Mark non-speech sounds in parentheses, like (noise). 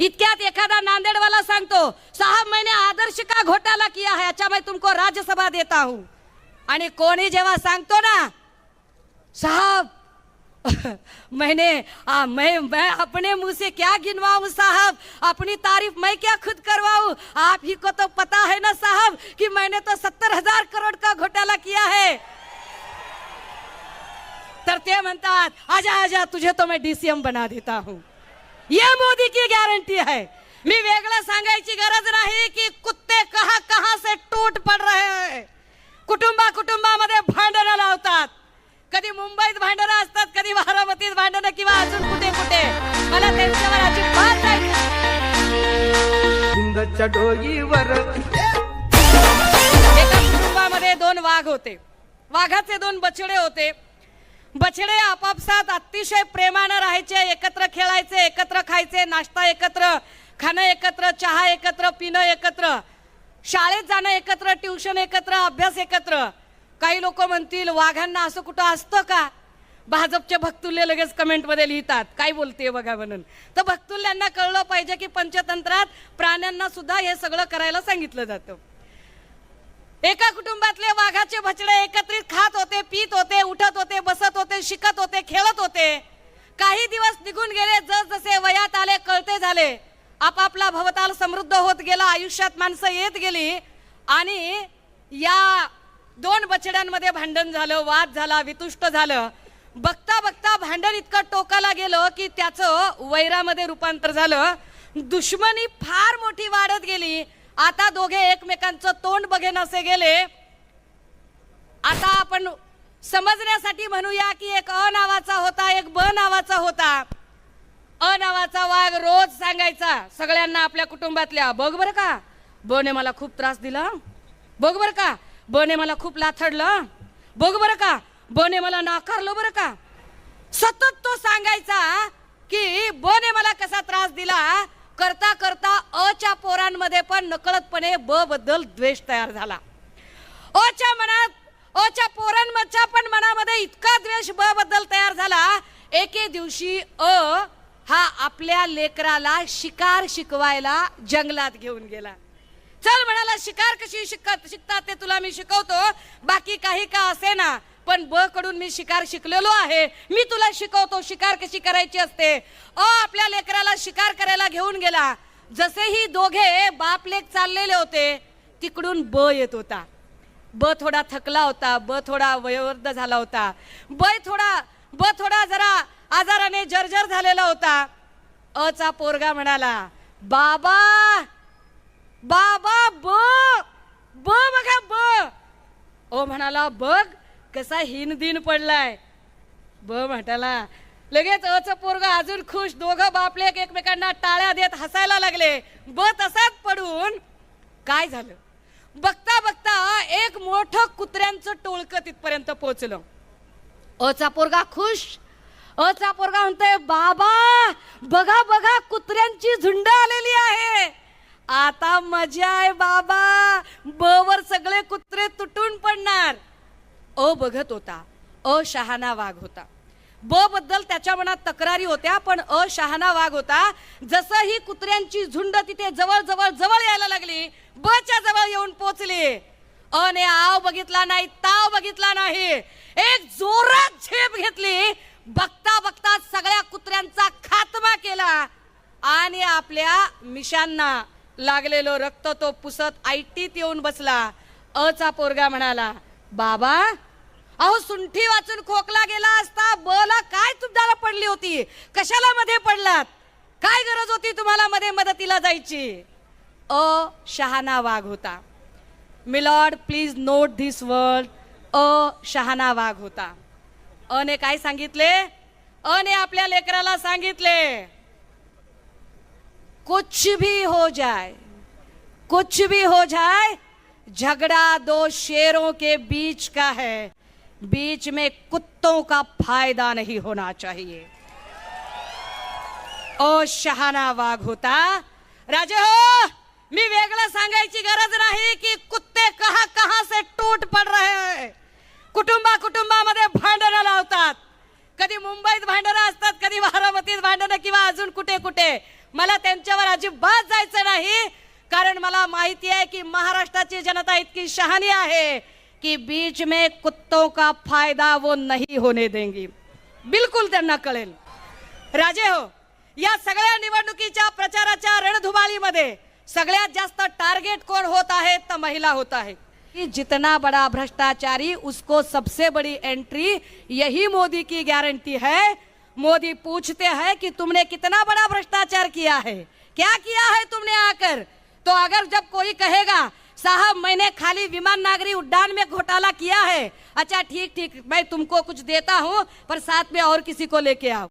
इतक्यात एखादा नांदेडवाला सांगतो साहब मैंने आदर्श का घोटाला किया है अच्छा मैं तुमको राज्यसभा देता हूं. आणि कोणी जेव्हा सांगतो ना साहब (laughs) मैंने आ, मैं मैं अपने मुंह से क्या गिनवाऊं साहब? अपनी तारीफ मैं क्या खुद करवाऊं? आप ही को तो पता है ना साहब कि मैंने तो सत्तर हजार करोड़ का घोटाला किया है. तर ते म्हणतात आजा आजा तुझे तो मैं डीसीएम बना देता हूं. ये मोदी की गॅरंटी है। मी वेगळं सांगायची गरज नाही की कुत्ते कहा कहा से टूट पड रहे हैं। कुटुंबा कुटुंबामध्ये भांडणं लावतात। कधी मुंबईत भांडणं असतात कधी बारामतीत भांडणं किंवा अजून कुठे कुठे. मला त्यांच्यावर अजिबात एका कुटुंबामध्ये दोन वाघ होते. वाघाचे दोन बछडे होते. बछडे आपापसात अतिशय प्रेमानं राहायचे एकत्र खेळायचे एकत्र खायचे नाश्ता एकत्र खाणं एकत्र चहा एकत्र पिणं एकत्र शाळेत जाणं एकत्र ट्युशन एकत्र अभ्यास एकत्र. काही लोक म्हणतील वाघांना असं कुठं असतं का? भाजपचे भक्तुल्य लगेच कमेंटमध्ये लिहितात. काय बोलते बघा म्हणून. तर भक्तुल्यांना कळलं पाहिजे की पंचतंत्रात प्राण्यांना सुद्धा हे सगळं करायला सांगितलं जातं. एका कुटुंबातले वाघाचे भचडे एकत्रित खात होते पित होते उठत होते बसत होते शिकत होते खेळत होते. काही दिवस निघून गेले जस जसे वयात आले कळते झाले. आपापला भवताल समृद्ध होत गेला आयुष्यात माणसं येत गेली. आणि या दोन बछड्यांमध्ये भांडण झालं वाद झाला वितुष्ट झालं. बघता बघता भांडण इतकं टोकाला गेलं की त्याचं वैरामध्ये रूपांतर झालं. दुश्मनी फार मोठी वाढत गेली. आता दोघे एकमेकांचं तोंड बघे नसे गेले. आता आपण समजण्यासाठी म्हणूया की एक अ नावाचा होता एक ब नावाचा होता. अ नावाचा वाघ रोज सांगायचा सगळ्यांना आपल्या कुटुंबातल्या बघ बरं का बने मला खूप त्रास दिला बघ बरं का बने मला खूप लाथडलं बघ बरं का बने मला नाकारलं बरं का. सतत तो सांगायचा की बने मला कसा त्रास दिला करता करता अ च्या पोरांमध्ये पण नकळतपणे ब बद्दल द्वेष तयार झाला. अच्या मनात अच्या पोरांच्या पण मनामध्ये इतका द्वेष ब बद्दल तयार झाला एके दिवशी अ हा आपल्या लेकराला शिकार शिकवायला जंगलात घेऊन गेला. चल म्हणाला शिकार कशी शिकत शिकतात ते तुला मी शिकवतो. बाकी काही का असे ना पण ब कडून मी शिकार शिकलेलो आहे. मी तुला शिकवतो शिकार कशी करायची असते? अ आपल्या लेकराला शिकार करायला घेऊन गेला. जसे ही दोघे बाप लेक चाललेले होते तिकडून ब येत होता. ब थोडा थकला होता ब थोडा वयोवृद्ध झाला होता. ब थोडा ब थोडा जरा आजाराने जर्जर झालेला होता. अचा पोरगा म्हणाला बाबा बाबा ब ब बघा ब. ओ म्हणाला बघ कसा हिन दिन पडलाय? ब म्हटाला लगेच अच पोरग अजून खुश दोघं बापले एकमेकांना टाळ्या देत हसायला लागले. ब तसाच पडून काय झालं? बघता बघता एक मोठं कुत्र्यांचं टोळकं तिथपर्यंत पोहोचलं. अचा पोरगा खुश अचा पोरगा म्हणतोय बाबा बघा बघा कुत्र्यांची झुंड आलेली आहे. आता मजा आहे बाबा. बवर सगळे कुत्रे तुटून पडणार. अ बघत होता. अ शहाणा वाघ होता. ब बद्दल त्याच्या मनात तक्रारी होत्या पण अ शहाणा वाघ होता. जसं ही कुत्र्यांची झुंड तिथे जवळ जवळ जवळ यायला लागली ब च्या जवळ येऊन पोचली. अ ने आव बघितला नाही ताव बघितला नाही. एक जोरात झेप घेतली. बघता बघता सगळ्या कुत्र्यांचा खात्मा केला. आणि आपल्या मिशांना लागलेलो रक्त तो पुसत आयटीत येऊन बसला. अचा पोरगा म्हणाला बाबा अहो सुंठी वाचून खोकला गेला असता बला काय तुमच्याला पडली होती? कशाला मध्ये पडलात? काय गरज होती तुम्हाला मध्ये मदतीला जायची? अ शहाणा वाघ होता. Milord please note this word अ शहाणा वाघ होता. अने काय सांगितले? अने आपल्या लेकराला सांगितले कुछ भी हो जाए कुछ भी हो जाए झगड़ा दो शेरों के बीच का है. बीच में कुत्तों का फायदा नहीं होना चाहिए। ओ शहाणा वाघ होता राजे हो मी वेगळं सांगायची गरज नाही की कुत्ते कहा कहा से टूट पड रहे कुटुंबा कुटुंबामध्ये भांडणं लावतात। कधी मुंबईत भांडणं असतात कधी बारामतीत भांडणं किंवा अजून कुठे कुठे। मला त्यांच्यावर अजिबात जायचं नाही कारण मला माहिती आहे की महाराष्ट्राची जनता इतकी शहाणी आहे। की बीच में कुत्तों का फ़ायदा वो नहीं होने देंगी। बिलकुल कळेल राजे हो, या सगळ्या निवडणुकीच्या प्रचाराच्या रणधुमाळीमध्ये सगळ्यात जास्त टार्गेट कोण होत आहे, तर महिला होत आहे. कि जितना बड़ा भ्रष्टाचारी, उसको सबसे बड़ी एंट्री यही मोदी की गारंटी है। मोदी पूछते हैं कि तुमने कितना बड़ा भ्रष्टाचार किया है? क्या किया है तुमने आकर? तो अगर जब कोई कहेगा साहब मैंने खाली विमान नागरी उड्डान में घोटाला किया है। अच्छा ठीक ठीक मैं तुमको कुछ देता हूँ पर साथ में और किसी को लेके आओ।